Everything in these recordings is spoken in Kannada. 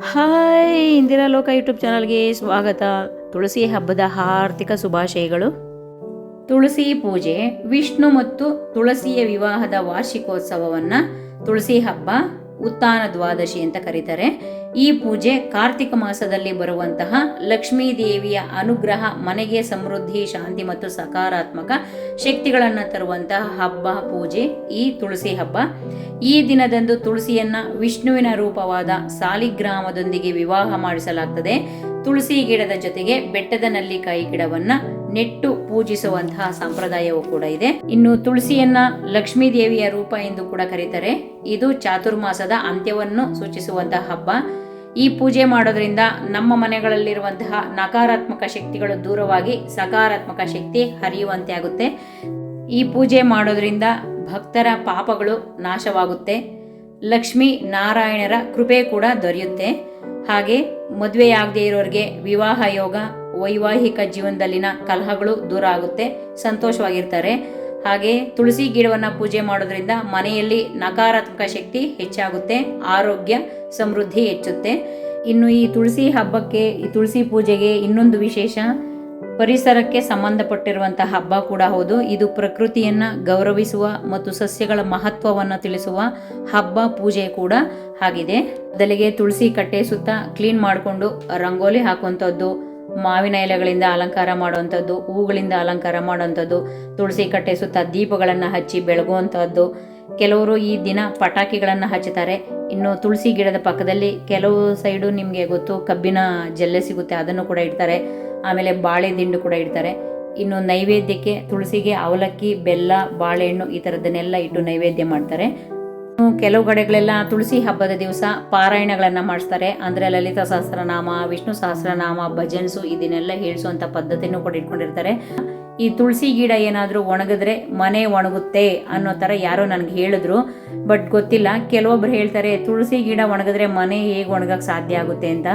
ಹಾಯ್, ಇಂದಿರಾ ಲೋಕ ಯೂಟ್ಯೂಬ್ ಚಾನಲ್ಗೆ ಸ್ವಾಗತ. ತುಳಸಿ ಹಬ್ಬದ ಆರ್ಥಿಕ ಶುಭಾಶಯಗಳು. ತುಳಸಿ ಪೂಜೆ, ವಿಷ್ಣು ಮತ್ತು ತುಳಸಿಯ ವಿವಾಹದ ವಾರ್ಷಿಕೋತ್ಸವವನ್ನ ತುಳಸಿ ಹಬ್ಬ ಉತ್ತಾನ ದ್ವಾದಶಿ ಅಂತ ಕರೀತಾರೆ. ಈ ಪೂಜೆ ಕಾರ್ತಿಕ ಮಾಸದಲ್ಲಿ ಬರುವಂತಹ ಲಕ್ಷ್ಮೀ ದೇವಿಯ ಅನುಗ್ರಹ, ಮನೆಗೆ ಸಮೃದ್ಧಿ, ಶಾಂತಿ ಮತ್ತು ಸಕಾರಾತ್ಮಕ ಶಕ್ತಿಗಳನ್ನು ತರುವಂತಹ ಹಬ್ಬ, ಪೂಜೆ ಈ ತುಳಸಿ ಹಬ್ಬ. ಈ ದಿನದಂದು ತುಳಸಿಯನ್ನ ವಿಷ್ಣುವಿನ ರೂಪವಾದ ಸಾಲಿಗ್ರಾಮದೊಂದಿಗೆ ವಿವಾಹ ಮಾಡಿಸಲಾಗ್ತದೆ. ತುಳಸಿ ಗಿಡದ ಜೊತೆಗೆ ಬೆಟ್ಟದ ನಲ್ಲಿಕಾಯಿ ಗಿಡವನ್ನ ನೆಟ್ಟು ಪೂಜಿಸುವಂತಹ ಸಂಪ್ರದಾಯವೂ ಕೂಡ ಇದೆ. ಇನ್ನು ತುಳಸಿಯನ್ನ ಲಕ್ಷ್ಮೀ ದೇವಿಯ ರೂಪ ಎಂದು ಕೂಡ ಕರೀತಾರೆ. ಇದು ಚಾತುರ್ಮಾಸದ ಅಂತ್ಯವನ್ನು ಸೂಚಿಸುವಂತಹ ಹಬ್ಬ. ಈ ಪೂಜೆ ಮಾಡೋದ್ರಿಂದ ನಮ್ಮ ಮನೆಗಳಲ್ಲಿರುವಂತಹ ನಕಾರಾತ್ಮಕ ಶಕ್ತಿಗಳು ದೂರವಾಗಿ ಸಕಾರಾತ್ಮಕ ಶಕ್ತಿ ಹರಿಯುವಂತೆ ಆಗುತ್ತೆ. ಈ ಪೂಜೆ ಮಾಡೋದ್ರಿಂದ ಭಕ್ತರ ಪಾಪಗಳು ನಾಶವಾಗುತ್ತೆ. ಲಕ್ಷ್ಮೀ ನಾರಾಯಣರ ಕೃಪೆ ಕೂಡ ದೊರೆಯುತ್ತೆ. ಹಾಗೆ ಮದುವೆಯಾಗದೇ ಇರೋರಿಗೆ ವಿವಾಹ ಯೋಗ, ವೈವಾಹಿಕ ಜೀವನದಲ್ಲಿನ ಕಲಹಗಳು ದೂರ ಆಗುತ್ತೆ. ಸಂತೋಷವಾಗಿರ್ತಾರೆ. ಹಾಗೆ ತುಳಸಿ ಗಿಡವನ್ನು ಪೂಜೆ ಮಾಡೋದ್ರಿಂದ ಮನೆಯಲ್ಲಿ ನಕಾರಾತ್ಮಕ ಶಕ್ತಿ ಹೆಚ್ಚಾಗುತ್ತೆ. ಆರೋಗ್ಯ ಸಮೃದ್ಧಿ ಹೆಚ್ಚುತ್ತೆ. ಇನ್ನು ಈ ತುಳಸಿ ಹಬ್ಬಕ್ಕೆ, ಈ ತುಳಸಿ ಪೂಜೆಗೆ ಇನ್ನೊಂದು ವಿಶೇಷ, ಪರಿಸರಕ್ಕೆ ಸಂಬಂಧಪಟ್ಟಿರುವಂತಹ ಹಬ್ಬ ಕೂಡ ಹೌದು. ಇದು ಪ್ರಕೃತಿಯನ್ನ ಗೌರವಿಸುವ ಮತ್ತು ಸಸ್ಯಗಳ ಮಹತ್ವವನ್ನು ತಿಳಿಸುವ ಹಬ್ಬ, ಪೂಜೆ ಕೂಡ ಆಗಿದೆ. ಮೊದಲಿಗೆ ತುಳಸಿ ಕಟ್ಟೆ ಸುತ್ತ ಕ್ಲೀನ್ ಮಾಡಿಕೊಂಡು ರಂಗೋಲಿ ಹಾಕುವಂಥದ್ದು, ಮಾವಿನ ಎಲೆಗಳಿಂದ ಅಲಂಕಾರ ಮಾಡುವಂಥದ್ದು, ಹೂಗಳಿಂದ ಅಲಂಕಾರ ಮಾಡುವಂಥದ್ದು, ತುಳಸಿ ಕಟ್ಟೆ ಸುತ್ತ ದೀಪಗಳನ್ನು ಹಚ್ಚಿ ಬೆಳಗುವಂಥದ್ದು ಕೆಲವರು ಈ ದಿನ ಪಟಾಕಿಗಳನ್ನು ಹಚ್ಚುತ್ತಾರೆ. ಇನ್ನು ತುಳಸಿ ಗಿಡದ ಪಕ್ಕದಲ್ಲಿ ಕೆಲವು ಸೈಡು ನಿಮಗೆ ಗೊತ್ತು ಕಬ್ಬಿನ ಜಲ್ಲೆ ಸಿಗುತ್ತೆ, ಅದನ್ನು ಕೂಡ ಇಡ್ತಾರೆ. ಆಮೇಲೆ ಬಾಳೆ ದಿಂಡು ಕೂಡ ಇಡ್ತಾರೆ. ಇನ್ನು ನೈವೇದ್ಯಕ್ಕೆ ತುಳಸಿಗೆ ಅವಲಕ್ಕಿ, ಬೆಲ್ಲ, ಬಾಳೆಹಣ್ಣು ಈ ಥರದ್ದನ್ನೆಲ್ಲ ಇಟ್ಟು ನೈವೇದ್ಯ ಮಾಡ್ತಾರೆ. ಕೆಲವು ಕಡೆಗಳೆಲ್ಲ ತುಳಸಿ ಹಬ್ಬದ ದಿವಸ ಪಾರಾಯಣಗಳನ್ನು ಮಾಡಿಸ್ತಾರೆ. ಅಂದರೆ ಲಲಿತಾ ಸಹಸ್ರನಾಮ, ವಿಷ್ಣು ಸಹಸ್ರನಾಮ, ಭಜನ್ಸು, ಇದನ್ನೆಲ್ಲ ಹೇಳಿಸುವಂಥ ಪದ್ಧತಿನೂ ಕೂಡ ಇಟ್ಕೊಂಡಿರ್ತಾರೆ. ಈ ತುಳಸಿ ಗಿಡ ಏನಾದರೂ ಒಣಗಿದ್ರೆ ಮನೆ ಒಣಗುತ್ತೆ ಅನ್ನೋ ಥರ ಯಾರೋ ನನಗೆ ಹೇಳಿದ್ರು, ಬಟ್ ಗೊತ್ತಿಲ್ಲ. ಕೆಲವೊಬ್ರು ಹೇಳ್ತಾರೆ, ತುಳಸಿ ಗಿಡ ಒಣಗಿದ್ರೆ ಮನೆ ಹೇಗೆ ಒಣಗಕ್ಕೆ ಸಾಧ್ಯ ಆಗುತ್ತೆ? ಅಂತ.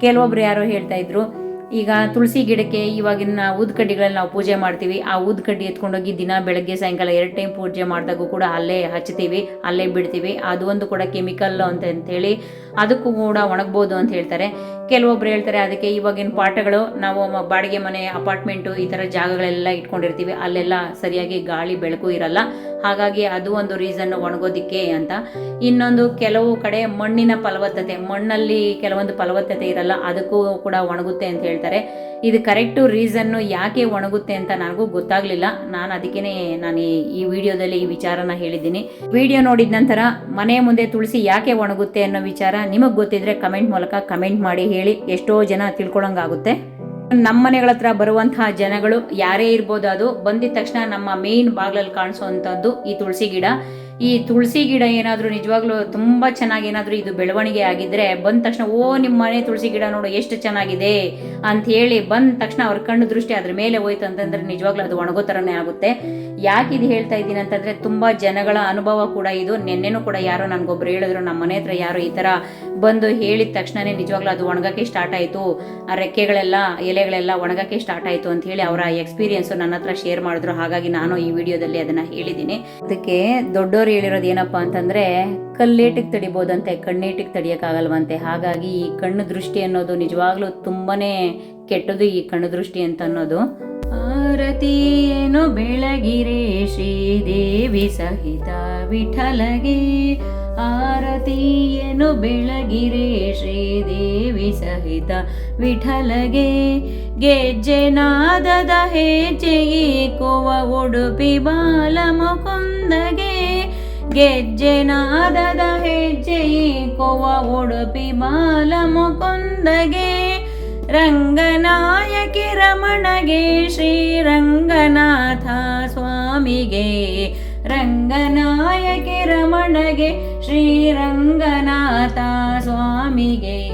ಕೆಲವೊಬ್ರು ಯಾರೋ ಹೇಳ್ತಾ ಇದ್ರು ಈಗ ತುಳಸಿ ಗಿಡಕ್ಕೆ ಇವಾಗಿನ ಊದ್ಕಡ್ಡಿಗಳಲ್ಲಿ ನಾವು ಪೂಜೆ ಮಾಡ್ತೀವಿ. ಆ ಊದ್ಕಡ್ಡಿ ಎತ್ಕೊಂಡೋಗಿ ದಿನ ಬೆಳಗ್ಗೆ ಸಾಯಂಕಾಲ ಎರಡು ಟೈಮ್ ಪೂಜೆ ಮಾಡಿದಾಗೂ ಕೂಡ ಅಲ್ಲೇ ಹಚ್ತೀವಿ ಅಲ್ಲೇ ಬಿಡ್ತೀವಿ. ಅದು ಒಂದು ಕೂಡ ಕೆಮಿಕಲ್ ಅಂತ ಅಂತೇಳಿ ಅದಕ್ಕೂ ಕೂಡ ಒಣಗ್ಬೋದು ಅಂತ ಹೇಳ್ತಾರೆ. ಕೆಲವೊಬ್ರು ಹೇಳ್ತಾರೆ ಅದಕ್ಕೆ ಇವಾಗಿನ ಪಾಠಗಳು, ನಾವು ಬಾಡಿಗೆ ಮನೆ, ಅಪಾರ್ಟ್ಮೆಂಟು ಈ ಥರ ಜಾಗಗಳೆಲ್ಲ ಇಟ್ಕೊಂಡಿರ್ತೀವಿ. ಅಲ್ಲೆಲ್ಲ ಸರಿಯಾಗಿ ಗಾಳಿ ಬೆಳಕು ಇರಲ್ಲ. ಹಾಗಾಗಿ ಅದು ಒಂದು ರೀಸನ್ ಒಣಗೋದಿಕ್ಕೆ ಅಂತ. ಇನ್ನೊಂದು ಕೆಲವು ಕಡೆ ಮಣ್ಣಿನ ಫಲವತ್ತತೆ, ಮಣ್ಣಲ್ಲಿ ಕೆಲವೊಂದು ಫಲವತ್ತತೆ ಇರಲ್ಲ, ಅದಕ್ಕೂ ಕೂಡ ಒಣಗುತ್ತೆ ಅಂತ ಹೇಳ್ತಾರೆ. ಇದು ಕರೆಕ್ಟು ರೀಸನ್ನು ಯಾಕೆ ಒಣಗುತ್ತೆ ಅಂತ ನನಗೂ ಗೊತ್ತಾಗ್ಲಿಲ್ಲ. ನಾನು ಅದಕ್ಕೇ ನಾನು ಈ- ವಿಡಿಯೋದಲ್ಲಿ ಈ ವಿಚಾರನ ಹೇಳಿದ್ದೀನಿ. ವಿಡಿಯೋ ನೋಡಿದ ನಂತರ ಮನೆ ಮುಂದೆ ತುಳಸಿ ಯಾಕೆ ಒಣಗುತ್ತೆ ಅನ್ನೋ ವಿಚಾರ ನಿಮಗೆ ಗೊತ್ತಿದ್ರೆ ಕಮೆಂಟ್ ಮೂಲಕ ಕಮೆಂಟ್ ಮಾಡಿ ಹೇಳಿ. ಎಷ್ಟೋ ಜನ ತಿಳ್ಕೊಳಂಗಾಗುತ್ತೆ. ನಮ್ಮ ಮನೆಗಳ ಹತ್ರ ಬರುವಂತಹ ಜನಗಳು ಯಾರೇ ಇರ್ಬೋದು ಅದು ಬಂದಿದ ತಕ್ಷಣ ನಮ್ಮ ಮೇನ್ ಬಾಗ್ಲಲ್ಲಿ ಕಾಣಿಸುವಂಥದ್ದು ಈ ತುಳಸಿ ಗಿಡ. ಈ ತುಳಸಿ ಗಿಡ ಏನಾದರೂ ನಿಜವಾಗ್ಲೂ ತುಂಬ ಚೆನ್ನಾಗಿ ಏನಾದರೂ ಇದು ಬೆಳವಣಿಗೆ ಆಗಿದ್ರೆ ಬಂದ ತಕ್ಷಣ, ಓ ನಿಮ್ಮ ಮನೆ ತುಳಸಿ ಗಿಡ ನೋಡು, ಎಷ್ಟು ಚೆನ್ನಾಗಿದೆ ಅಂತ ಹೇಳಿ ಬಂದ ತಕ್ಷಣ ಅವ್ರ ಕಣ್ಣು ದೃಷ್ಟಿ ಅದ್ರ ಮೇಲೆ ಹೋಯ್ತು ಅಂತಂದ್ರೆ ನಿಜವಾಗ್ಲೂ ಅದು ಒಣಗೋ ಥರನೇ ಆಗುತ್ತೆ. ಯಾಕೆ ಇದು ಹೇಳ್ತಾ ಇದ್ದೀನಿ ಅಂತಂದ್ರೆ ತುಂಬ ಜನಗಳ ಅನುಭವ ಕೂಡ ಇದು. ನಿನ್ನೆನೂ ಕೂಡ ಯಾರೋ ನನಗೊಬ್ರು ಹೇಳಿದ್ರು, ನಮ್ಮ ಮನೆ ಹತ್ರ ಯಾರೋ ಈ ಥರ ಬಂದು ಹೇಳಿದ ತಕ್ಷಣನೇ ನಿಜವಾಗ್ಲೂ ಅದು ಒಣಗಕ್ಕೆ ಸ್ಟಾರ್ಟ್ ಆಯಿತು. ಆ ರೆಕ್ಕೆಗಳೆಲ್ಲ, ಎಲೆಗಳೆಲ್ಲ ಒಣಗಕ್ಕೆ ಸ್ಟಾರ್ಟ್ ಆಯಿತು ಅಂತ ಹೇಳಿ ಅವರ ಎಕ್ಸ್ಪೀರಿಯನ್ಸು ನನ್ನ ಹತ್ರ ಶೇರ್ ಮಾಡಿದ್ರು. ಹಾಗಾಗಿ ನಾನು ಈ ವಿಡಿಯೋದಲ್ಲಿ ಅದನ್ನ ಹೇಳಿದ್ದೀನಿ. ಅದಕ್ಕೆ ದೊಡ್ಡೋರು ಹೇಳಿರೋದು ಏನಪ್ಪ ಅಂತಂದ್ರೆ, ಕಲ್ಲೇಟಿಗೆ ತಡಿಬೋದಂತೆ, ಕಣ್ಣೇಟಿಗೆ ತಡಿಯೋಕ್ಕಾಗಲ್ವಂತೆ. ಹಾಗಾಗಿ ಈ ಕಣ್ಣು ದೃಷ್ಟಿ ಅನ್ನೋದು ನಿಜವಾಗ್ಲೂ ತುಂಬಾನೇ ಕೆಟ್ಟದು ಈ ಕಣ್ಣು ದೃಷ್ಟಿ ಅಂತ ಅನ್ನೋದು. ಆರತಿಯೇನು ಬೆಳಗಿರೆ ಶ್ರೀದೇವಿ ಸಹಿತ ವಿಠಲಗೆ? ಆರತಿಯೇನು ಬೆಳಗಿರೆ ಶ್ರೀದೇವಿ ಸಹಿತ ವಿಠಲಗೆ? ಗೆಜ್ಜೆನಾದದ ಹೆಜ್ಜೆಯೇ ಕೋವ ಉಡುಪಿ ಬಾಲ ಮುಕುಂದಗೆ ಗೆಜ್ಜೆನಾದದ ಹೆಜ್ಜೆಯೇ ಕೋವ ಉಡುಪಿ ಬಾಲ ಮುಕುಂದಗೆ ರಂಗನಾಯಕಿ ರಮಣಗೆ ಶ್ರೀರಂಗನಾಥ ಸ್ವಾಮಿಗೆ. ರಂಗನಾಯಕಿ ರಮಣಗೆ ಶ್ರೀರಂಗನಾಥ ಸ್ವಾಮಿಗೆ.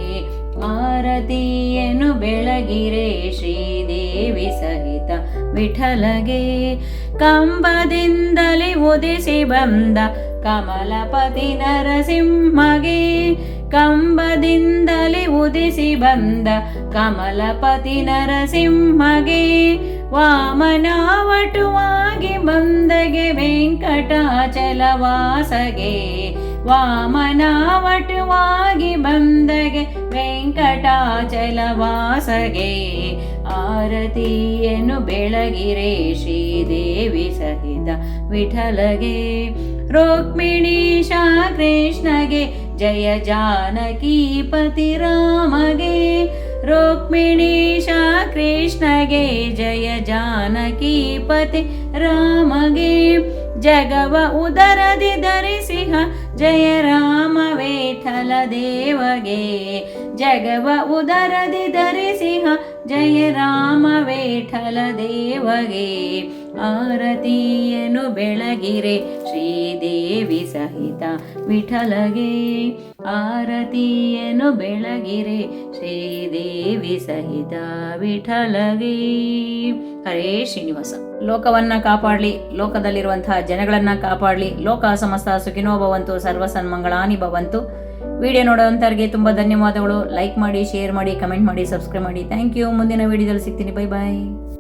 ಆರತಿಯನು ಬೆಳಗಿರೆ ಶ್ರೀದೇವಿ ಸಹಿತ ವಿಠಲಗೆ. ಕಂಬದಿಂದಲೇ ಉದಿಸಿ ಬಂದ ಕಮಲಪತಿ ನರಸಿಂಹಗೆ. ಕಂಬದಿಂದಲೇ ಉದಿಸಿ ಬಂದ ಕಮಲಪತಿ ನರಸಿಂಹಗೆ, ವಾಮನಾವಟುವಾಗಿ ಬಂದಗೆ ವೆಂಕಟಾಚಲವಾಸಗೆ, ವಾಮನಾವಟುವಾಗಿ ಬಂದಗೆ ವೆಂಕಟಾಚಲವಾಸಗೆ. ಆರತಿಯನ್ನು ಬೆಳಗಿರೆ ಶ್ರೀದೇವಿ ಸಹಿತ ವಿಠಲಗೆ, ರುಕ್ಮಿಣೀಶ ಕೃಷ್ಣಗೆ जय जानकीपति रामगे रुक्मिणीश कृष्णगे जय जानकीपति रामगे। जगव उदरदि दि जय राम वेठल देवगे। जगव उदरदि दि जय राम वेठल देवगे। आरतीयनु बेळगिरे श्री ಶ್ರೀದೇವಿ ಸಹಿತ ವಿಠಲಗೆ ಆರತಿಯನು ಬೆಳಗಿರೆ. ಶ್ರೀದೇವಿ ಸಹಿತ ವಿಠಲಗೆ. ಹರೇ ಶ್ರೀನಿವಾಸ. ಲೋಕವನ್ನ ಕಾಪಾಡಲಿ, ಲೋಕದಲ್ಲಿರುವಂತಹ ಜನಗಳನ್ನ ಕಾಪಾಡಲಿ, ಲೋಕ ಸಮಸ್ತ ಸುಖಿನೋ ಭವಂತು, ಸರ್ವ ಸನ್ಮಂಗಳಾನಿ ಭವಂತು. ವಿಡಿಯೋ ನೋಡುವಂಥವ್ರಿಗೆ ತುಂಬ ಧನ್ಯವಾದಗಳು. ಲೈಕ್ ಮಾಡಿ, ಶೇರ್ ಮಾಡಿ, ಕಮೆಂಟ್ ಮಾಡಿ, ಸಬ್ಸ್ಕ್ರೈಬ್ ಮಾಡಿ. Thank you. ಮುಂದಿನ ವಿಡಿಯೋದಲ್ಲಿ ಸಿಗ್ತೀನಿ. Bye bye